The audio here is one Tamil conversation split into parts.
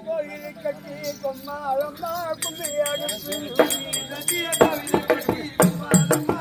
கோயில் கட்டி கொம்மாளம்மா கும்பி அடுத்து கவிதை கட்டி நீ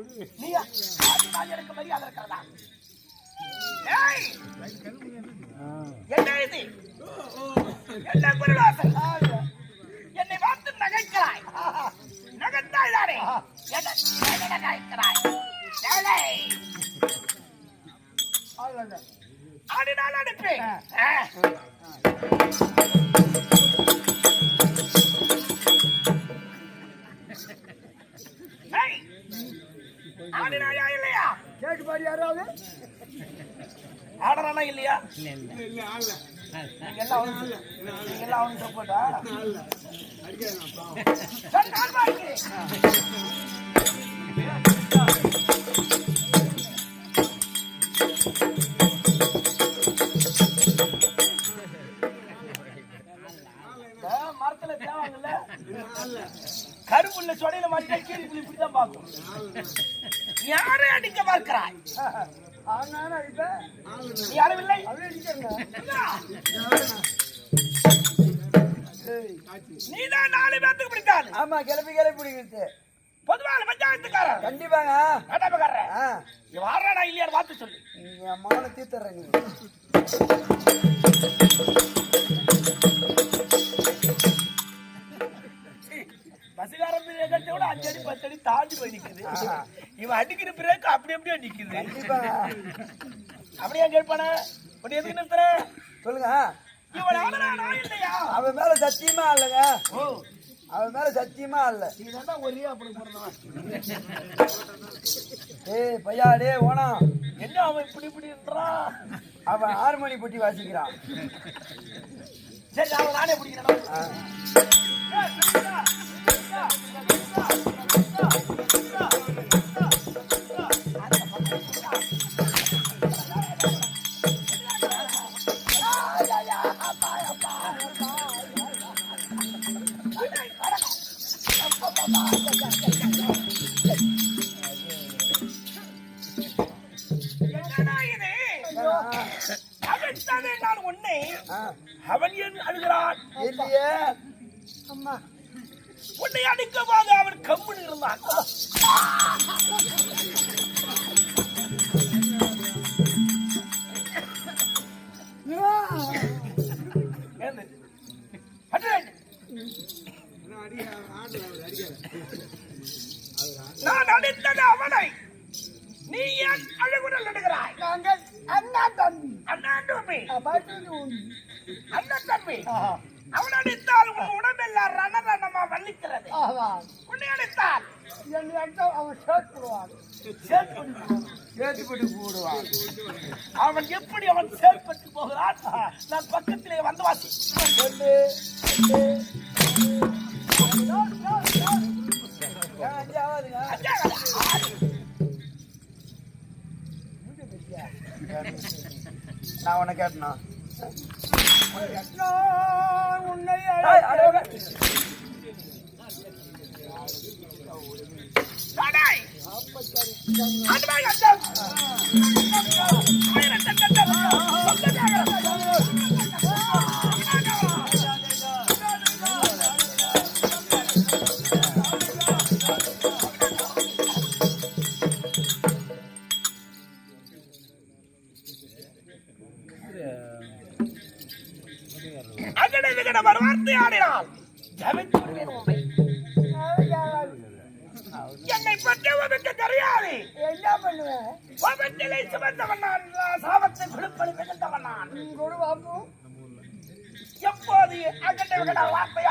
ஆடினால் எனக்கு மரியாதை இருக்கிறதா? என்ன இது? என்ன குருவாசல்? என்னை பார்த்து நகைக்கிறாய் நகைத்தாய் தானே என்ன நகைக்கிறாய் ஏழை! ஆடினால் அனுப்பேன் ஆடினாயா இல்லையா? கேட்டு பாரு யாராவது? ஆடுறானா இல்லையா? நீங்க எல்லாம் அவனுக்கு நீங்க எல்லாம் அவனுக்கு சப்போர்ட்டா சரி, நான் பார்க்கிறேன். இந்த யாரை அடிக்க பார்க்கிறாய்? நீ அவன் அடிக்கிறேன் நீதான் நாலு பேர்த்துக்கு பிடிக்காது ஆமா கிளப்பி கிளப்பி பிடிக்கிறது பொதுவான பஞ்சாயத்துக்காரன் கண்டிப்பாங்க. வேண்டாமக்காரன் ஆ. நீ வாடுறானா இல்லையா பார்த்து சொல்லு. என் மகனை தீர்த்துறேன் நீ விட அஞ்சு அடி பத்து அடி தாண்டி போய் நிக்குது. இவன் அடிக்கிற பிரேக் அப்படி அப்படியே நிக்குது. அப்படியே கேட்பானே? உன்னை எதுக்கு நிறுத்துற? சொல்லுங்க. இவன் ஆடுறானா இல்லையா? அவன் மேல சத்தியமா இல்லைங்க. அவன் மேல சத்தியமா இல்ல. ஒரே அப்படி ஏய் பையா டே ஓனா. என்ன அவன் இப்படி இப்படின்றான் அவன் ஆறு மணி பொட்டி வாசிக்கிறான். சரி அவன் நானே பிடிக்கிறேன். ஆ. என்னடா அவன் அடித்தால் உன் உடம்பெல்லாம் ரண ரணமா வலிக்கிறது உன்னை அடித்தால் அவன் சேர்த்துருவான் சேர்த்துப்பட்டு போடுவான். அவன் எப்படி அவன் செயல்பட்டு போகிறான்? நான் பக்கத்திலே வந்து வாசி நான் உன்னை கேட்டனா? உன்னை ஏய், அட, மிகுந்தவன் எப்போது அகண்ட விகட வார்த்தை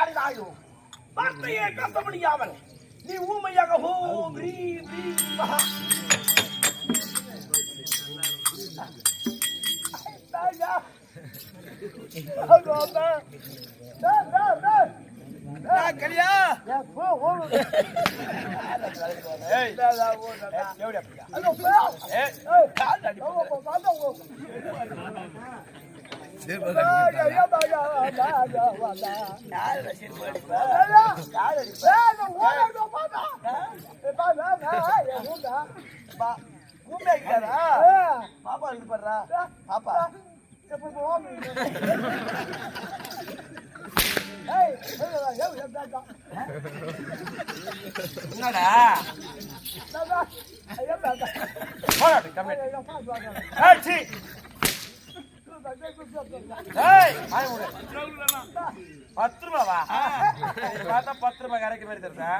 பேச முடியாமல் நீ ஊமையாக ஹோ ரீ ரீ மகா பாப்பா இது பண்றா பாப்பா என்னடா? பத்து ரூபாவா பார்த்தா பத்து ரூபாய் கரைக்க மாதிரி தெரியுதா?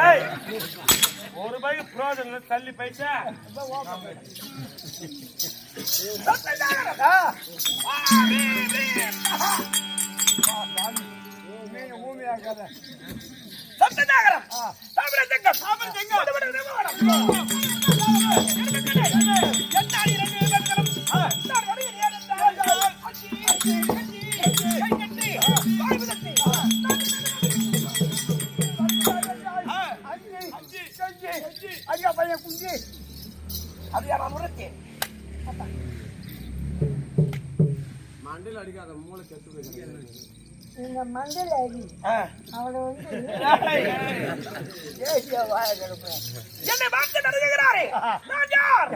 ஏய் ஒரு ரூபாய்க்கு பிரோஜனம் தள்ளி பைசா சப்தநாகரம் தாமிரசங்கம் தாமிரசங்கம் விடுவிடு நிர்வாணம் என்னாடி ரெண்டு இந்த மண்டல அடி. அவளை வந்து என்னை பார்த்து நடந்துகிறாரே நான் யார்?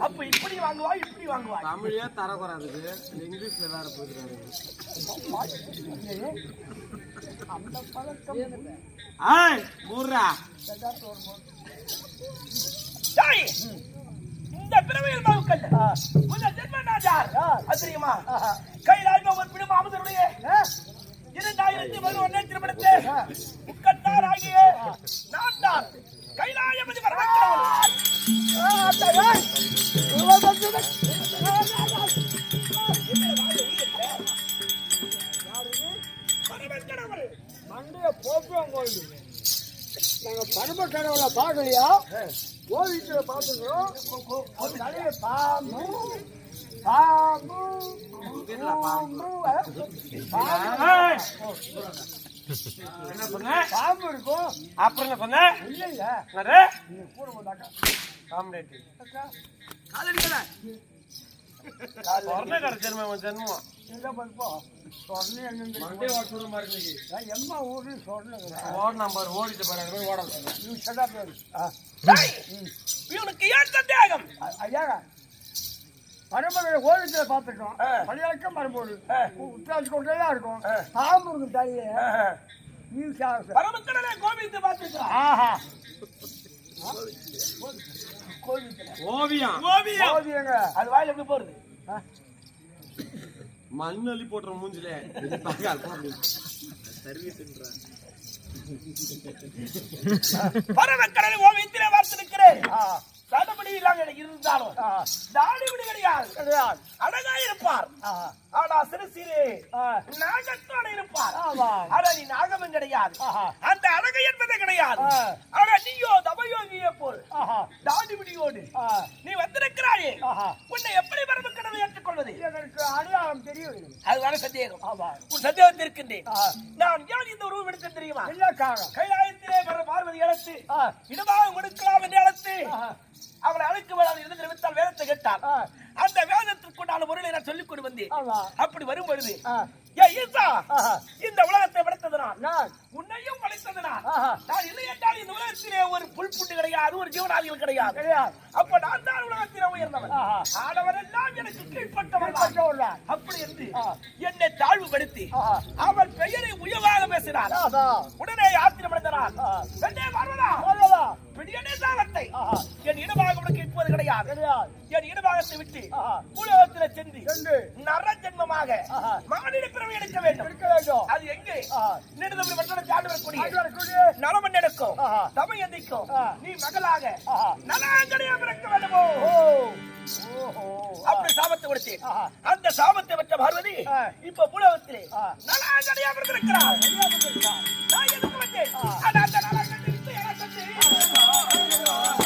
அப்ப இப்படி வாங்குவா இப்படி வாங்குவா தமிழே தரக்கூடாது இங்கிலீஷ்ல வேற போயிருக்காரு அந்த பழக்கம் ஆய் மூர்ரா இந்த பிறவியில் மவுக்கல் முதல் தெரியுமா பார்க்கலையா ஓவியத்துல பார்த்துக்கிறோம் அது தலையில பாம்பு பாம்பு பாம்பு. இருக்கும் அப்புறம் என்ன சொன்ன? இல்லைங்க என்னது? நீங்க கூட போட்டாக்கா. காமெடி காதலிக்கல சொர்ணக்கார ஜென்மம் ஜென்மம். பாரு ஓடிட்டு பாரு அது மாதிரி ஓட சொல்லு. நீ சதா பேரு. டேய், இவனுக்கு ஏன் சந்தேகம்? ஐயா பரம்பரை ஓவியத்துல பார்த்துட்டோம். ஆ. பழையக்கம் ஆ. உத்தாச்சு கொண்டே தான் இருக்கும். ஆ. பாம்பு இருக்கும் தலையே ஆஹா. நீ சாப்பிட பரமக்கடலை கோபித்து பார்த்துக்கிறான் ஆஹா. ஓவியம். ஓவியம். ஓவியங்க. அது வாயில எப்படி போறது மண் அள்ளி போட்டுற மூஞ்சில. இது பார்க்க அல்பம் ஓவியத்திலே பார்த்திருக்கிறேன். ஆ, சடபடி இருந்தாலும் ஆ, தாடிபடி கிடையாது. கிடையாது. அழகா இருப்பார். ஆனா சிறு சிறு நாகத்தோட இருப்பார். ஆனா நீ நாகமும் கிடையாது. அந்த அழகு என்பது கிடையாது. ஆனா நீயோ தபயோகிய போல் ஆ, நீ வந்திருக்கிறாயே. உன்னை எப்படி பரமக்கடலை ஏற்றுக்கொள்வது? எனக்கு அடையாளம் தெரியும் அதுதான சந்தேகம். உன் சந்தேகத்தில் இருக்கின்றேன். நான் ஏன் இந்த உருவம் எடுத்து தெரியுமா? இல்லக்காக. கைலாயத்திலே வர பார்வதி ஆ, இடமாக கொடுக்கலாம் என்று ஆஹா, அவளை அழைக்க வராது இருந்து நிமித்தால் வேதத்தை கேட்டார் ஆ, அந்த வேதத்திற்குண்டான பொருளை நான் சொல்லிக் கொண்டு வந்தேன் அப்படி வரும் பொழுது ஏ ஈசா. இந்த உலகத்தை படைத்தது நான் நான் உன்னையும் படைத்தது நான் இல்லை என்றால் இந்த உலகத்திலே ஒரு புல் புண்டு கிடையாது ஒரு ஜீவனாதிகள் கிடையாது. அப்ப நான் தான் உலகத்திலே உயர்ந்தவன். ஆடவர் எல்லாம் எனக்கு. கட்டவுள்ள. அப்படி என்று. என்னை தாழ்வுபடுத்தி. அவள் பெயரை உயவாக பேசினார் உடனே ஆத்திரமடைந்தார் ஆ. பெண்ணே பார்வதா பிடியனே சாகத்தை. என் இடமாக உனக்கு இப்போது கிடையாது என் இடமாகத்தை விட்டு. உலகத்தில் சென்று நர ஜென்மமாக. மானிட பிறவி எடுக்க வேண்டும் வேண்டும் அது எங்கே. நெடுதமிழ் மற்றொரு சாண்டு வரக்கூடிய. நலமன் எடுக்கும் ஆஹா. தமையந்திக்கும் ஆ. நீ மகளாக. நலாங்கடியா பிறக்க வேண்டுமோ அப்படி சாபத்தை கொடுத்தேன் ஆஹா. அந்த சாபத்தை பெற்ற பார்வதி. இப்ப பூலகத்திலே. நலாங்கடியா பிறந்திருக்கிறார்? நான் எதுக்கு வந்தேன் அந்த நலாங்கடி Lord.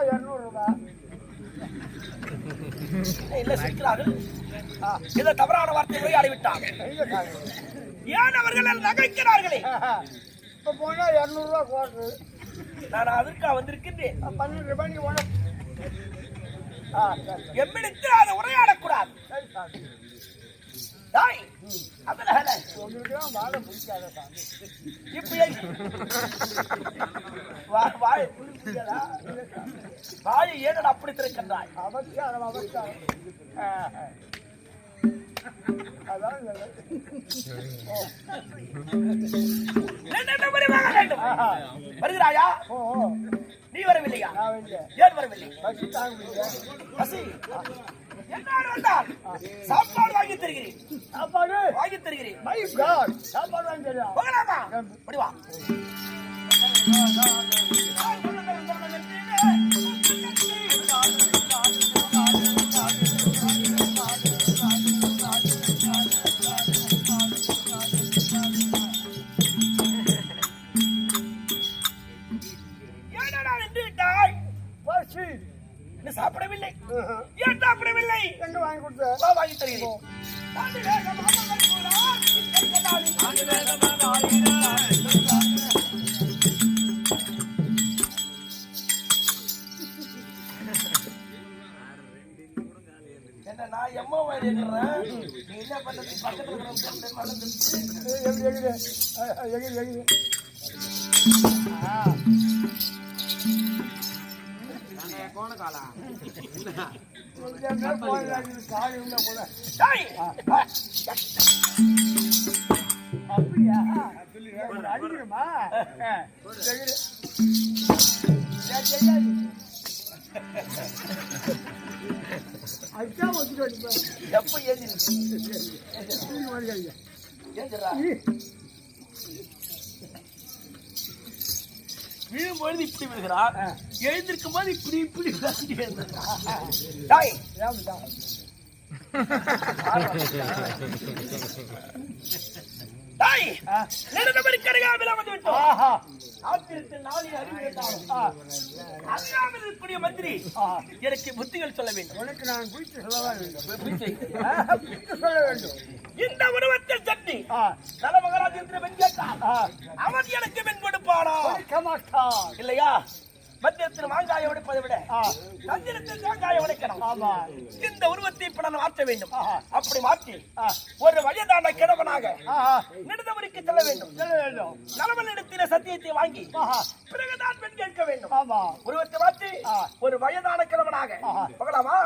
இப்ப போனா இருநூறு ரூபாய் இல்ல சிக்கிறார்கள் இதை தவறான வார்த்தை உரையாடி விட்டாங்க எங்க சாமி? ஏன் அவர்கள் நகைக்கிறார்களே. இப்ப போனா இருநூறு ரூபாய் கோட்டு நான் அதற்காக வந்திருக்கின்றேன். பன்னெண்டு ரூபாய்க்கு போனா எம்மிடத்தில் அதை உரையாடக்கூடாது. தாய் அதனால உங்களுக்கு தான் வாழை பிடிக்காத சாமி இப்ப எங்க- வா- வாயை புரிஞ்சுக்கடா. வாயை ஏனடா அப்படி திறக்கின்றாய் அவசியம். வருகிறாயா. நீ வரவில்லையா ஏன் வரவில்லை சாப்பாடு வாங்கி தருகிறேன். சாப்பாடு? வாங்கி தருகிறேன். மை காட் சாப்பாடு வாங்கி தெரியும் போகலாமா அப்படி என்ன நான் எம்மா மாதிரி இருக்கிறேன்? நீ என்ன பண்றது? பக்கத்துல டேய், அப்படியா தெரியாது. அடிச்சா ஒத்துட்டு அடிப்பேன். எப்ப. ஏந்திரா விழும்பொழுது இப்படி விழுகிறான் எழுந்திருக்கும் போது இப்படி இப்படி விளையாடி வந்து விட்டோம். இருக்கக்கூடிய மந்திரி எனக்கு புத்திகள் சொல்ல வேண்டும். உனக்கு நான் குறித்து சொல்லவா வேண்டும். புத்தி. ஆஹா, குறித்து சொல்ல வேண்டும். இந்த உருவத்தில் சட்னி ஆ, நலமகராஜ் என்று பெண் கேட்டான் அவன் எனக்கு பெண் கொடுப்பானா இல்லையா? மத்தியத்தில் மாங்காயை உடைப்பதை விட ஆ, தந்திரத்தில் மாங்காயை உடைக்கணும். ஆமா. இந்த உருவத்தை இப்ப நான் மாற்ற வேண்டும். அப்படி மாற்றி ஒரு வயதான கிழவனாக ஆஹா, நெடுந்தவருக்கு செல்ல வேண்டும். சொல்ல வேண்டும். நலவன் இடத்தில சத்தியத்தை வாங்கி பிறகுதான் பெண் கேட்க வேண்டும். ஆமா. உருவத்தை மாற்றி. ஒரு வயதான கிழவனாக. போகலாமா?